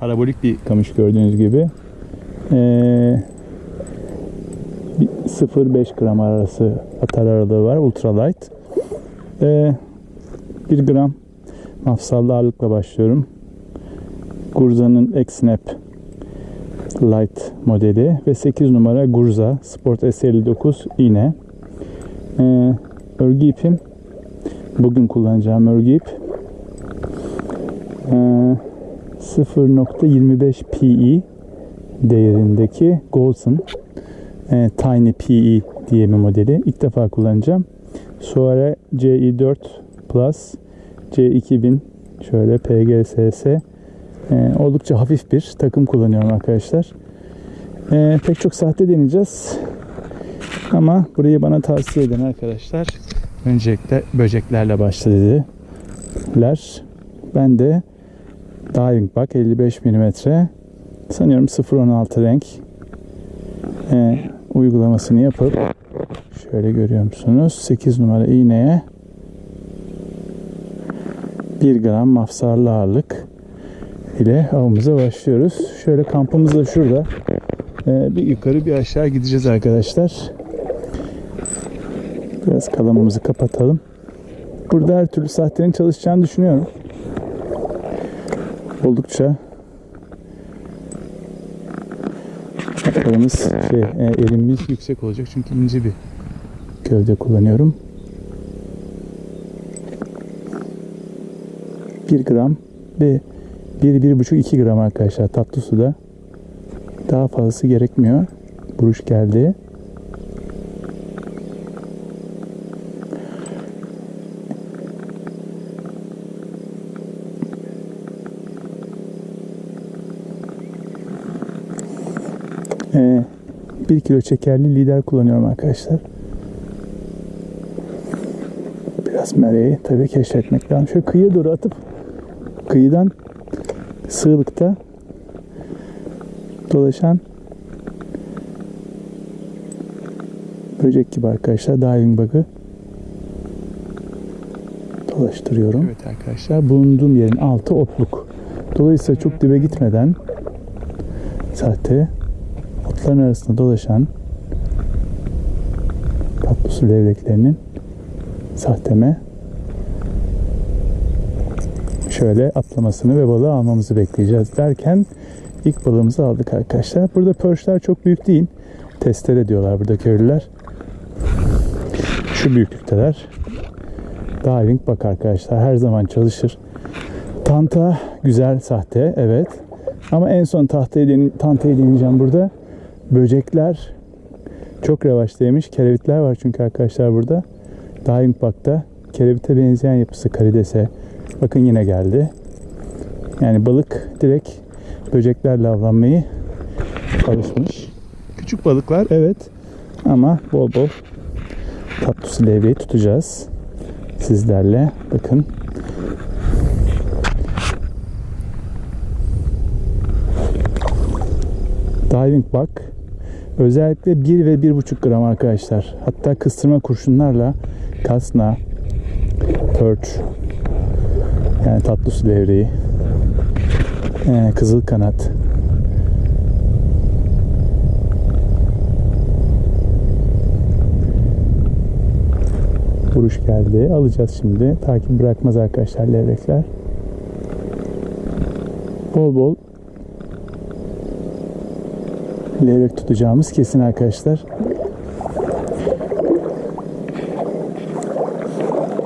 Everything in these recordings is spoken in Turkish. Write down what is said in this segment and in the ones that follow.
Parabolik bir kamış gördüğünüz gibi. Ee, bir 0-5 gram arası atar aralığı var. Ultralight. Ee, 1 gram mafsallı ağırlıkla başlıyorum. Gurza'nın X-Snap Light modeli ve 8 numara Gurza Sport S59 iğne. Ee, örgü ipim bugün kullanacağım örgü ip ee, 0.25 PE değerindeki Golson e, Tiny PE diye bir modeli. İlk defa kullanacağım. Suare CI4 Plus C2000 şöyle PGSS e, oldukça hafif bir takım kullanıyorum arkadaşlar. E, pek çok sahte deneyeceğiz. Ama burayı bana tavsiye eden arkadaşlar öncelikle böceklerle başla dediler. Ben de Diving Bug 55 mm sanıyorum 0.16 renk e, uygulamasını yapıp şöyle görüyor musunuz 8 numara iğneye 1 gram mafsarlı ağırlık ile avımıza başlıyoruz. Şöyle kampımız da şurada. E, bir yukarı bir aşağı gideceğiz arkadaşlar. Biraz kalamamızı kapatalım. Burada her türlü sahtenin çalışacağını düşünüyorum. Oldukça Atlarımız şey, e, erimimiz yüksek olacak çünkü ince bir gövde kullanıyorum. 1 gram ve 1-1,5-2 gram arkadaşlar tatlı suda. Daha fazlası gerekmiyor. Buruş geldi. Ee, 1 kilo çekerli lider kullanıyorum arkadaşlar. Biraz mereyi tabii keşfetmek lazım. Şöyle kıyıya doğru atıp kıyıdan sığlıkta dolaşan böcek gibi arkadaşlar diving bug'ı dolaştırıyorum. Evet arkadaşlar bulunduğum yerin altı otluk. Dolayısıyla çok dibe gitmeden sahte otların arasında dolaşan tatlı su levreklerinin sahteme şöyle atlamasını ve balığı almamızı bekleyeceğiz derken ilk balığımızı aldık arkadaşlar. Burada pörşler çok büyük değil. Testere diyorlar burada köylüler. Şu büyüklükteler. Diving bak arkadaşlar her zaman çalışır. Tanta güzel sahte evet. Ama en son tahtayı den tantayı deneyeceğim burada. Böcekler çok revaçtaymış. Kerevitler var çünkü arkadaşlar burada. Diving Bug'da kerevite benzeyen yapısı karidese. Bakın yine geldi. Yani balık direkt böceklerle avlanmayı alışmış. Küçük balıklar evet ama bol bol tatlı su levreyi tutacağız sizlerle. Bakın Diving Bug özellikle 1 ve 1,5 gram arkadaşlar. Hatta kıstırma kurşunlarla kasna, perch yani tatlı su levreği, ee, kızıl kanat, vuruş geldi. Alacağız şimdi. Takip bırakmaz arkadaşlar levrekler. Bol bol levrek tutacağımız kesin arkadaşlar.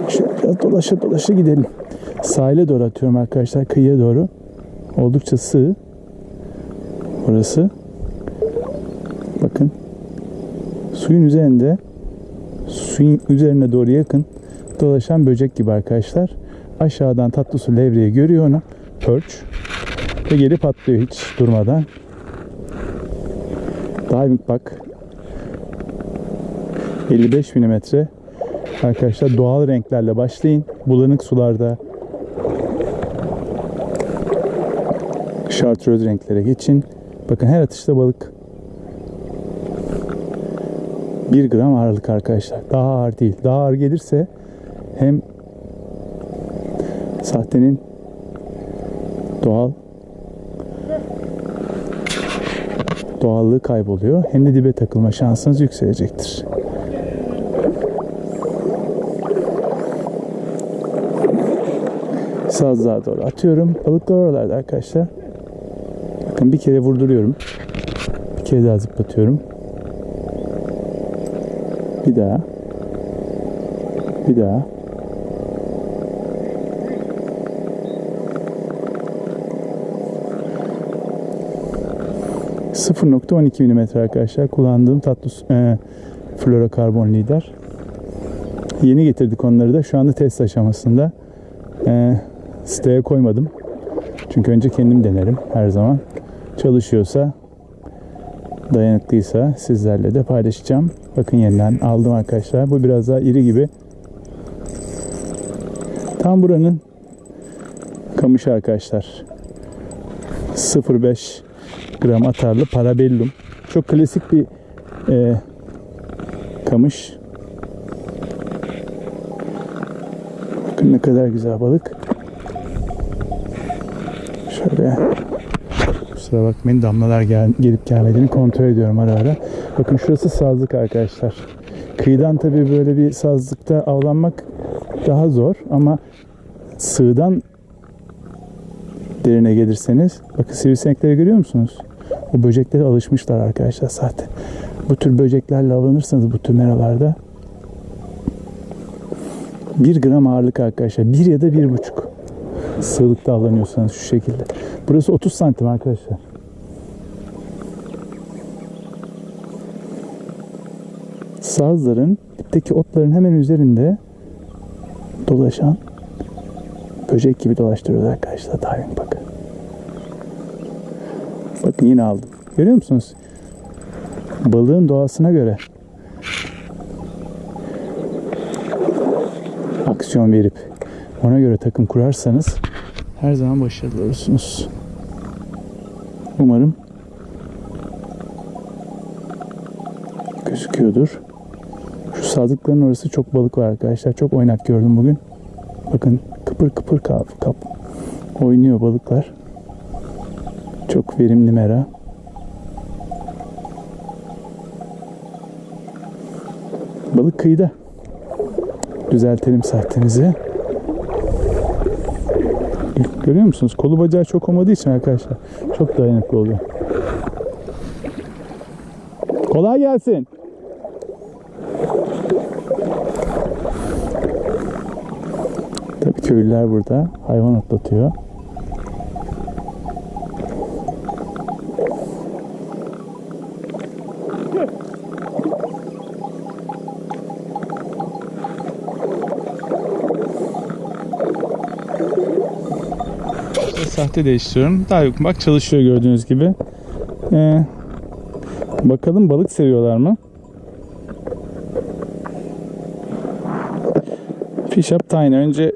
Şöyle biraz dolaşa dolaşa gidelim. Sahile doğru atıyorum arkadaşlar. Kıyıya doğru. Oldukça sığ. Orası. Bakın. Suyun üzerinde suyun üzerine doğru yakın dolaşan böcek gibi arkadaşlar. Aşağıdan tatlı su levreyi görüyor onu. Perch. Ve gelip atlıyor hiç durmadan. Diving Bug 55 mm arkadaşlar doğal renklerle başlayın. Bulanık sularda şartröz renklere geçin. Bakın her atışta balık 1 gram ağırlık arkadaşlar. Daha ağır değil. Daha ağır gelirse hem sahtenin doğal doğallığı kayboluyor hem de dibe takılma şansınız yükselecektir. Sazlığa doğru atıyorum. Balıklar oralarda arkadaşlar. Bakın bir kere vurduruyorum. Bir kere daha zıplatıyorum. Bir daha. Bir daha. ...0.12 mm arkadaşlar kullandığım tatlı e, florokarbon lider. Yeni getirdik onları da şu anda test aşamasında. E, siteye koymadım. Çünkü önce kendim denerim her zaman. Çalışıyorsa, dayanıklıysa sizlerle de paylaşacağım. Bakın yeniden aldım arkadaşlar. Bu biraz daha iri gibi. Tam buranın kamışı arkadaşlar. 0.5 gram atarlı parabellum. Çok klasik bir e, kamış. Bakın ne kadar güzel balık. Şöyle kusura bakmayın damlalar gel, gelip gelmediğini kontrol ediyorum ara ara. Bakın şurası sazlık arkadaşlar. Kıyıdan tabii böyle bir sazlıkta avlanmak daha zor ama sığdan derine gelirseniz bakın sivrisinekleri görüyor musunuz? O böceklere alışmışlar arkadaşlar zaten. Bu tür böceklerle avlanırsanız bu tür meralarda 1 gram ağırlık arkadaşlar. 1 ya da 1,5 sığlıkta avlanıyorsanız şu şekilde. Burası 30 santim arkadaşlar. Sazların dipteki otların hemen üzerinde dolaşan böcek gibi dolaştırıyoruz arkadaşlar. Diving bakın. Bakın yine aldım. Görüyor musunuz? Balığın doğasına göre aksiyon verip ona göre takım kurarsanız her zaman başarılı olursunuz. Umarım gözüküyordur. Şu sadıkların orası çok balık var arkadaşlar. Çok oynak gördüm bugün. Bakın kıpır kıpır kap, kap. oynuyor balıklar. Çok verimli mera. Balık kıyıda. Düzeltelim sahtemizi. Görüyor musunuz? Kolu bacağı çok olmadığı için arkadaşlar çok dayanıklı oluyor. Kolay gelsin. Köylüler burada hayvan otlatıyor. Sahte değiştiriyorum. Daha yok. Bak çalışıyor gördüğünüz gibi. Ee, bakalım balık seviyorlar mı? Fish Up Tiny. Önce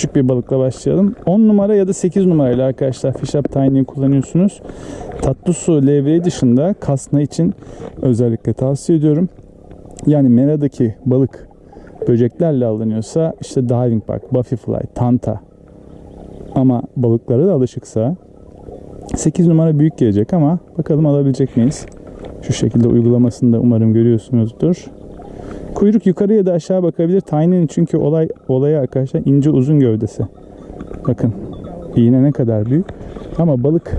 küçük bir balıkla başlayalım. 10 numara ya da 8 numarayla arkadaşlar Fish Up Tiny'yi kullanıyorsunuz. Tatlı su levreği dışında kasna için özellikle tavsiye ediyorum. Yani meradaki balık böceklerle alınıyorsa işte diving bug, buffy fly, tanta ama balıklara da alışıksa 8 numara büyük gelecek ama bakalım alabilecek miyiz? Şu şekilde uygulamasını da umarım görüyorsunuzdur. Kuyruk yukarı ya da aşağı bakabilir. Tiny'nin çünkü olay olayı arkadaşlar ince uzun gövdesi. Bakın iğne ne kadar büyük. Ama balık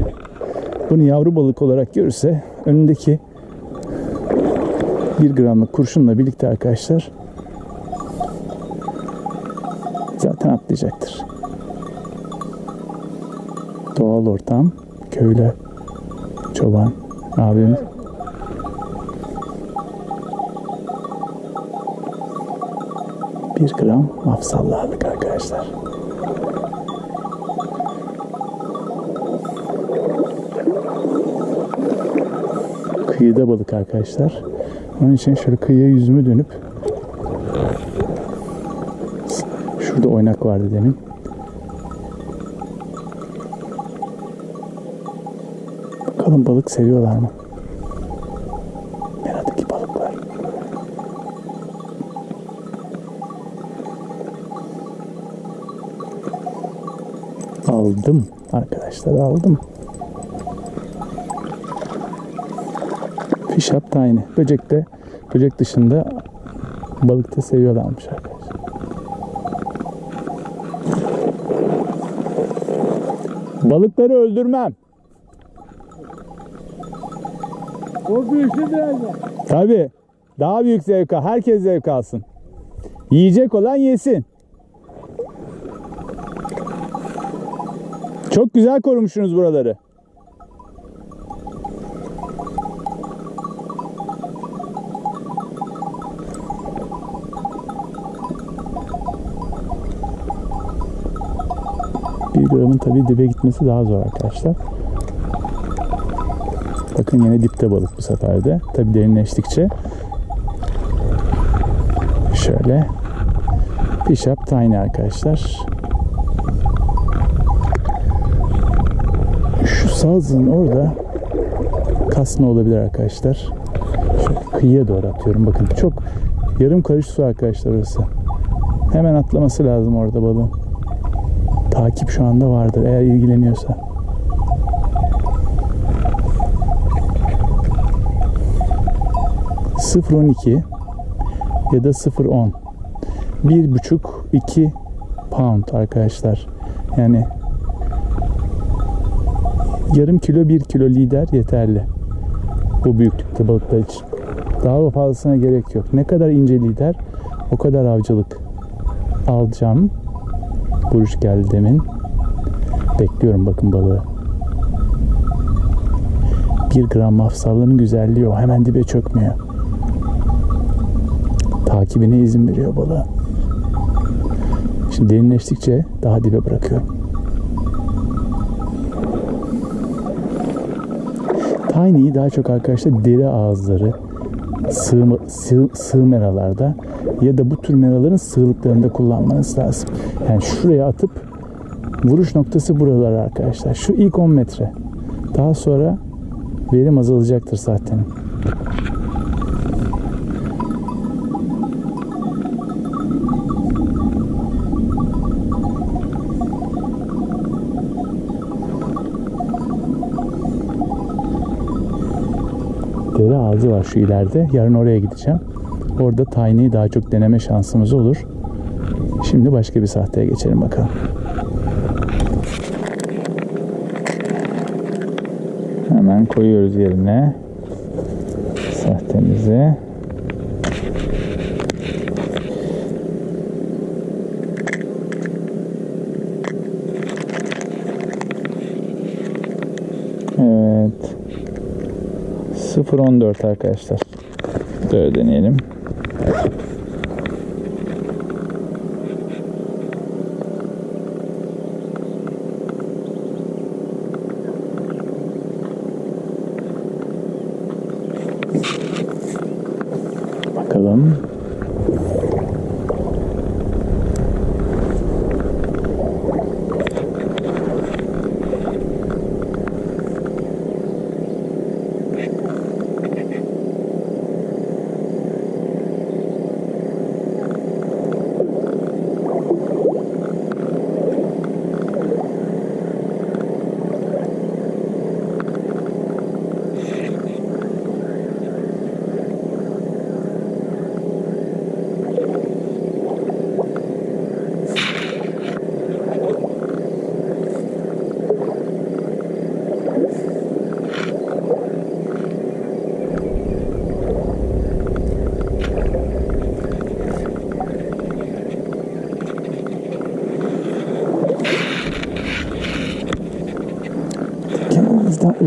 bunu yavru balık olarak görürse önündeki 1 gramlık kurşunla birlikte arkadaşlar zaten atlayacaktır. Doğal ortam, köylü, çoban, abimiz. Bir gram mafsallı aldık arkadaşlar. Kıyıda balık arkadaşlar. Onun için şöyle kıyıya yüzümü dönüp şurada oynak vardı demin. Bakalım balık seviyorlar mı? Aldım arkadaşlar aldım. Fish up tiny. Böcek de böcek dışında balık da seviyorlarmış arkadaşlar. Balıkları öldürmem. O büyüksün biraz da. Tabii. Daha büyük zevk al. Herkes zevk alsın. Yiyecek olan yesin. Çok güzel korumuşsunuz buraları. Bir gramın tabii dibe gitmesi daha zor arkadaşlar. Bakın yine dipte balık bu sefer de. Tabii derinleştikçe şöyle fish up tiny arkadaşlar. Sazın orada kasna olabilir arkadaşlar. Şöyle kıyıya doğru atıyorum. Bakın çok yarım karış su arkadaşlar orası. Hemen atlaması lazım orada balığın. Takip şu anda vardır eğer ilgileniyorsa. ...0.12 ya da 0.10 1.5-2 pound arkadaşlar. Yani yarım kilo 1 kilo lider yeterli. Bu büyüklükte balıklar için. Daha fazlasına gerek yok. Ne kadar ince lider o kadar avcılık alacağım. Vuruş geldi demin. Bekliyorum bakın balığı. 1 gram mafsallığının güzelliği o. Hemen dibe çökmüyor. Takibine izin veriyor balığı. Şimdi derinleştikçe daha dibe bırakıyorum. Tiny'yi daha çok arkadaşlar deri ağızları, sığ, sığ, sığ meralarda ya da bu tür meraların sığlıklarında kullanmanız lazım. Yani şuraya atıp vuruş noktası buralar arkadaşlar. Şu ilk 10 metre. Daha sonra verim azalacaktır zaten. Ağzı var şu ileride. Yarın oraya gideceğim. Orada Tiny'yi daha çok deneme şansımız olur. Şimdi başka bir sahteye geçelim bakalım. Hemen koyuyoruz yerine sahtemizi. Evet. 0.14 arkadaşlar. Böyle deneyelim. Bakalım.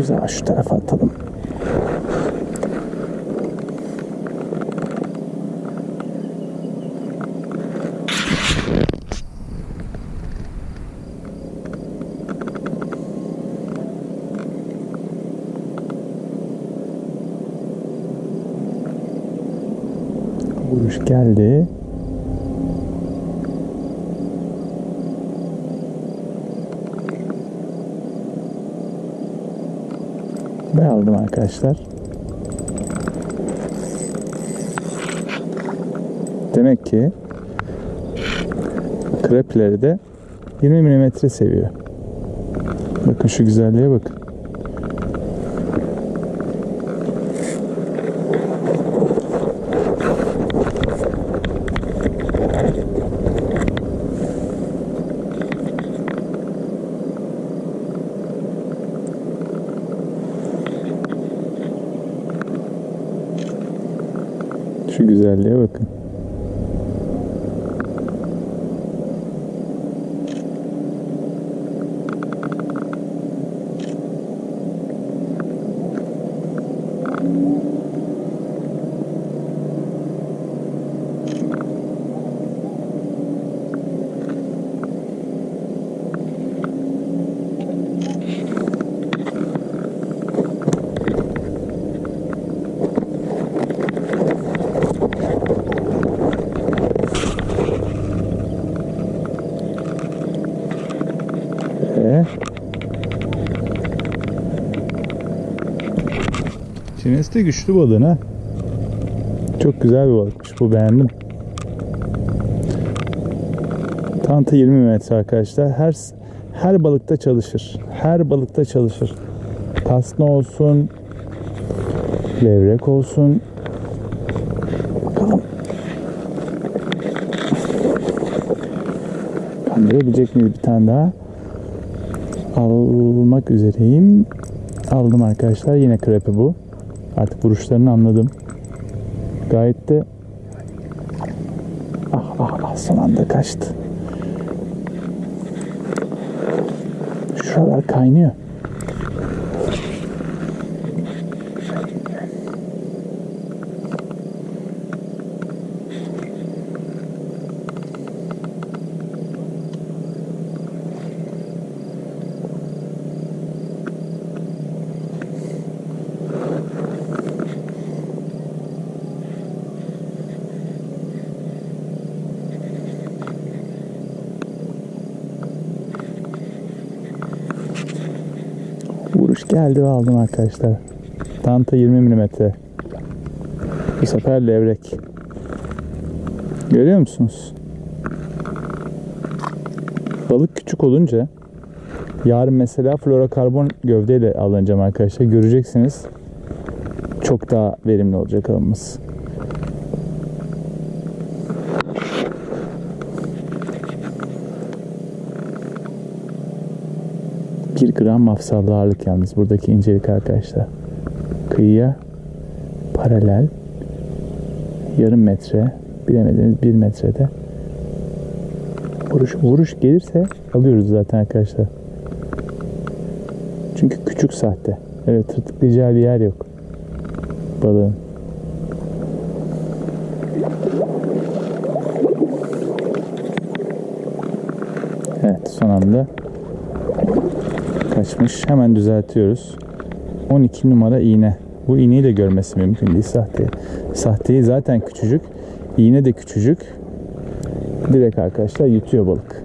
Uzağa şu tarafa atalım. Vuruş geldi. Ve aldım arkadaşlar. Demek ki krepleri de 20 mm seviyor. Bakın şu güzelliğe bakın. Şu güzelliğe bakın. Ve Çinesi de güçlü balığın ha. Çok güzel bir balıkmış. Bu beğendim. Tanta 20 metre arkadaşlar. Her her balıkta çalışır. Her balıkta çalışır. Tasna olsun, levrek olsun. Bakalım. Kandırabilecek miyiz bir tane daha? almak üzereyim. Aldım arkadaşlar. Yine krepi bu. Artık vuruşlarını anladım. Gayet de ah ah ah son anda kaçtı. Şuralar kaynıyor. Vuruş geldi ve aldım arkadaşlar. Tanta 20 mm. Bu sefer levrek. Görüyor musunuz? Balık küçük olunca yarın mesela florokarbon gövdeyle alınacağım arkadaşlar. Göreceksiniz. Çok daha verimli olacak avımız. Bir gram mafsallı ağırlık yalnız buradaki incelik arkadaşlar. Kıyıya paralel yarım metre bilemediniz bir metrede vuruş, vuruş gelirse alıyoruz zaten arkadaşlar. Çünkü küçük sahte. Evet tırtıklayacağı bir yer yok. Balığın. Evet son anda kaçmış. Hemen düzeltiyoruz. 12 numara iğne. Bu iğneyi de görmesi mümkün değil sahteyi. Sahteyi zaten küçücük. İğne de küçücük. Direkt arkadaşlar yutuyor balık.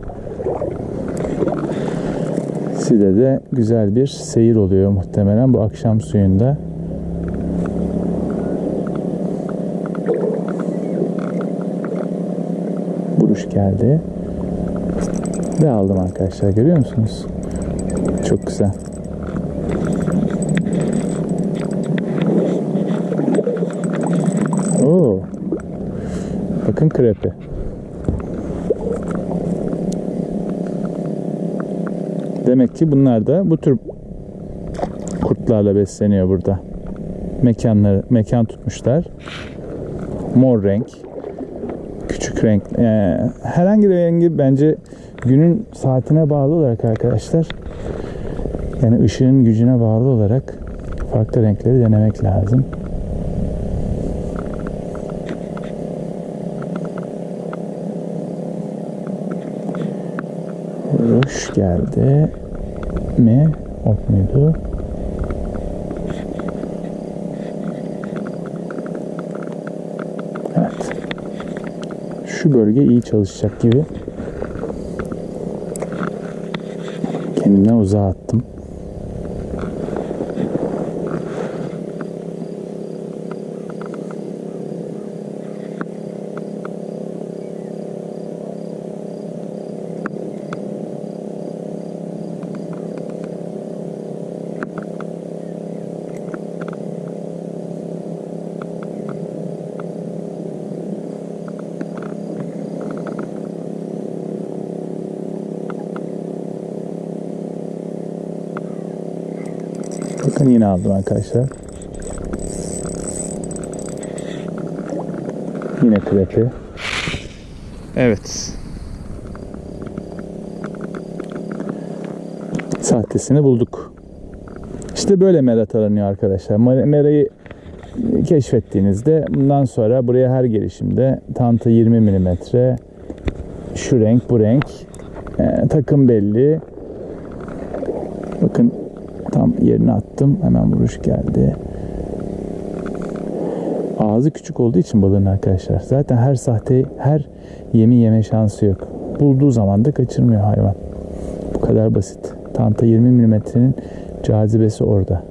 Size de güzel bir seyir oluyor muhtemelen bu akşam suyunda. Vuruş geldi. Ve aldım arkadaşlar görüyor musunuz? Çok güzel. Oo. Bakın krepi. Demek ki bunlar da bu tür kurtlarla besleniyor burada. Mekanları mekan tutmuşlar. Mor renk. Küçük renk. Yani herhangi bir rengi bence günün saatine bağlı olarak arkadaşlar yani ışığın gücüne bağlı olarak farklı renkleri denemek lazım. Vuruş geldi mi? Ok muydu? Evet. Şu bölge iyi çalışacak gibi. Kendimden uzağa attım. Bakın yine aldım arkadaşlar. Yine krepi. Evet. Sahtesini bulduk. İşte böyle mera taranıyor arkadaşlar. Mer- Merayı keşfettiğinizde bundan sonra buraya her gelişimde tanta 20 mm şu renk bu renk e, takım belli. Tam yerine attım. Hemen vuruş geldi. Ağzı küçük olduğu için balığın arkadaşlar. Zaten her sahte, her yemi yeme şansı yok. Bulduğu zaman da kaçırmıyor hayvan. Bu kadar basit. Tanta 20 milimetrenin cazibesi orada.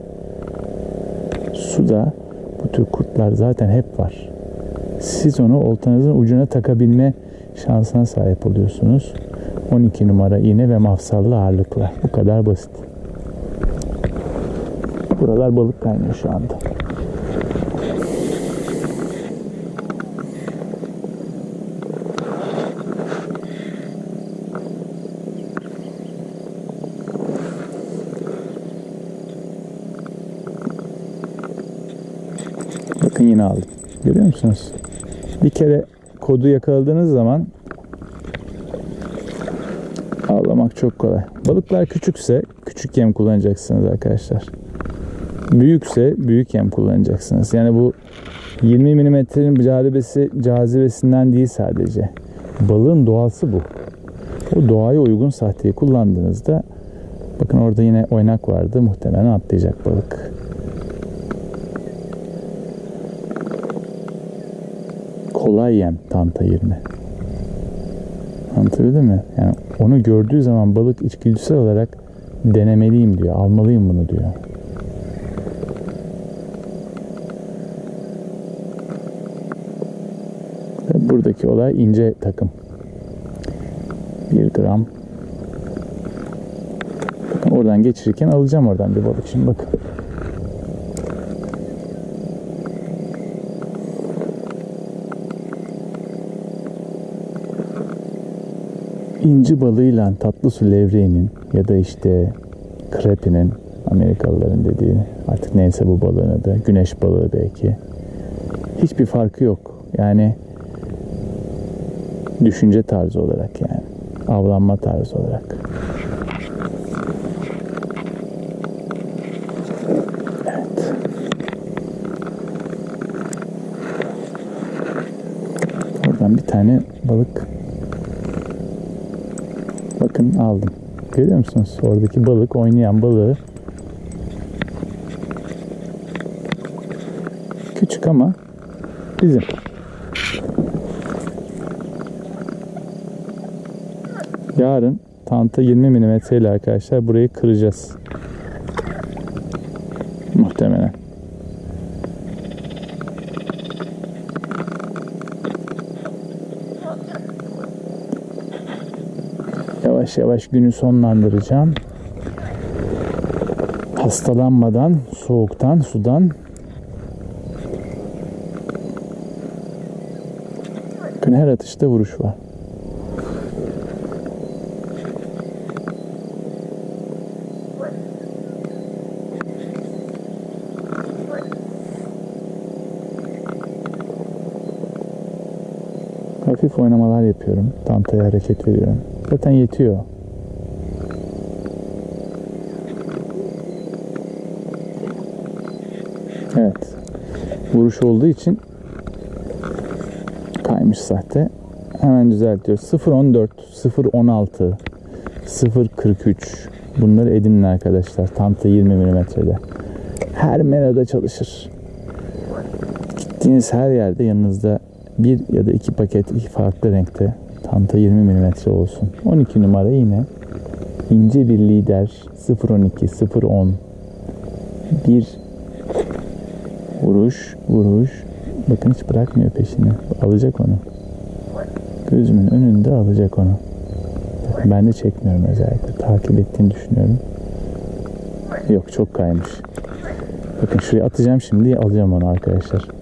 Suda bu tür kurtlar zaten hep var. Siz onu oltanızın ucuna takabilme şansına sahip oluyorsunuz. 12 numara iğne ve mafsallı ağırlıkla. Bu kadar basit. Buralar balık kaynıyor şu anda. Bakın yine aldım. Görüyor musunuz? Bir kere kodu yakaladığınız zaman avlamak çok kolay. Balıklar küçükse küçük yem kullanacaksınız arkadaşlar. Büyükse büyük yem kullanacaksınız. Yani bu 20 milimetrenin cazibesi cazibesinden değil sadece. Balığın doğası bu. O doğaya uygun sahteyi kullandığınızda bakın orada yine oynak vardı. Muhtemelen atlayacak balık. kolay yem tanta 20. Anlatabildim mi? Yani onu gördüğü zaman balık içgüdüsel olarak denemeliyim diyor. Almalıyım bunu diyor. Ve buradaki olay ince takım. 1 gram. Oradan geçirirken alacağım oradan bir balık. Şimdi bakın. inci balığıyla tatlı su levreğinin ya da işte krepinin Amerikalıların dediği artık neyse bu balığın adı güneş balığı belki hiçbir farkı yok. Yani düşünce tarzı olarak yani avlanma tarzı olarak. Evet. Oradan bir tane balık Bakın aldım. Görüyor musunuz? Oradaki balık, oynayan balığı. Küçük ama bizim. Yarın tanta 20 mm ile arkadaşlar burayı kıracağız. Muhtemelen. Yavaş yavaş günü sonlandıracağım. Hastalanmadan, soğuktan, sudan. Bakın her atışta vuruş var. Hafif oynamalar yapıyorum. Tantaya hareket veriyorum. Zaten yetiyor. Evet. Vuruş olduğu için kaymış sahte. Hemen düzeltiyoruz. 0.14, 0.16, 0.43 bunları edinin arkadaşlar. Tanta 20 mm'de. Her merada çalışır. Gittiğiniz her yerde yanınızda bir ya da iki paket iki farklı renkte Tanta 20 mm olsun. 12 numara yine ince bir lider 0.12 0.10 bir vuruş vuruş. Bakın hiç bırakmıyor peşini. Alacak onu. Gözümün önünde alacak onu. Ben de çekmiyorum özellikle. Takip ettiğini düşünüyorum. Yok çok kaymış. Bakın şuraya atacağım şimdi alacağım onu arkadaşlar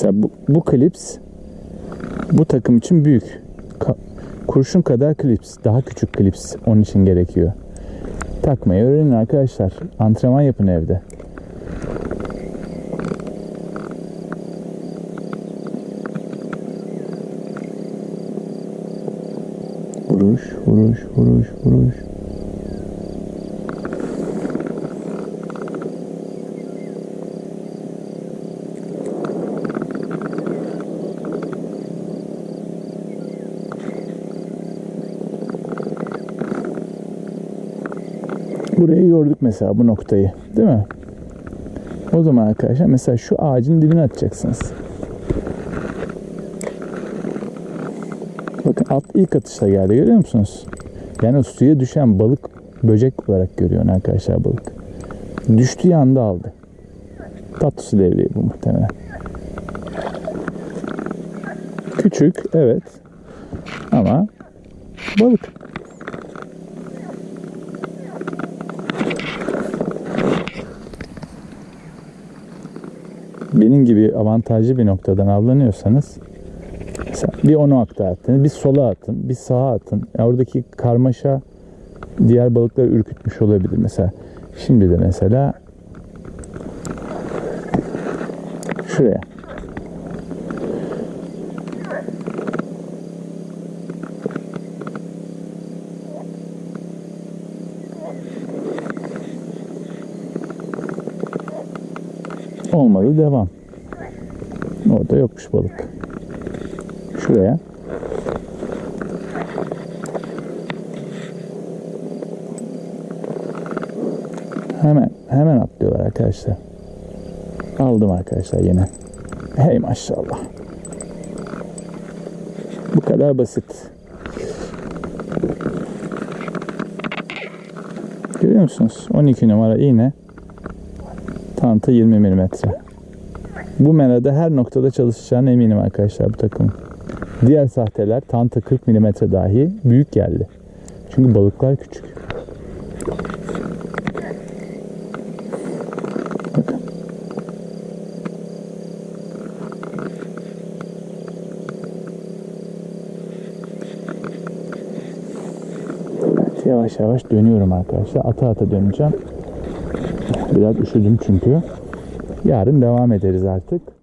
Mesela bu, bu klips bu takım için büyük. Ka kurşun kadar klips. Daha küçük klips onun için gerekiyor. Takmayı öğrenin arkadaşlar. Antrenman yapın evde. Vuruş, vuruş, vuruş, vuruş. Burayı gördük mesela bu noktayı. Değil mi? O zaman arkadaşlar mesela şu ağacın dibine atacaksınız. Bakın at ilk atışta geldi görüyor musunuz? Yani suya düşen balık böcek olarak görüyor arkadaşlar balık. Düştüğü anda aldı. Tatlı su bu muhtemelen. Küçük evet ama balık. Benim gibi avantajlı bir noktadan avlanıyorsanız bir onu akta attın, bir sola atın, bir sağa atın. Oradaki karmaşa diğer balıkları ürkütmüş olabilir. Mesela şimdi de mesela şuraya. Olmadı devam. Orada yokmuş balık. Şuraya. Hemen hemen atlıyorlar arkadaşlar. Aldım arkadaşlar yine. Hey maşallah. Bu kadar basit. Görüyor musunuz? 12 numara iğne. Tanta 20 milimetre. Bu menada her noktada çalışacağına eminim arkadaşlar bu takımın. Diğer sahteler tanta 40 mm dahi büyük geldi. Çünkü balıklar küçük. Yavaş yavaş dönüyorum arkadaşlar. Ata ata döneceğim. Biraz üşüdüm çünkü. Yarın devam ederiz artık.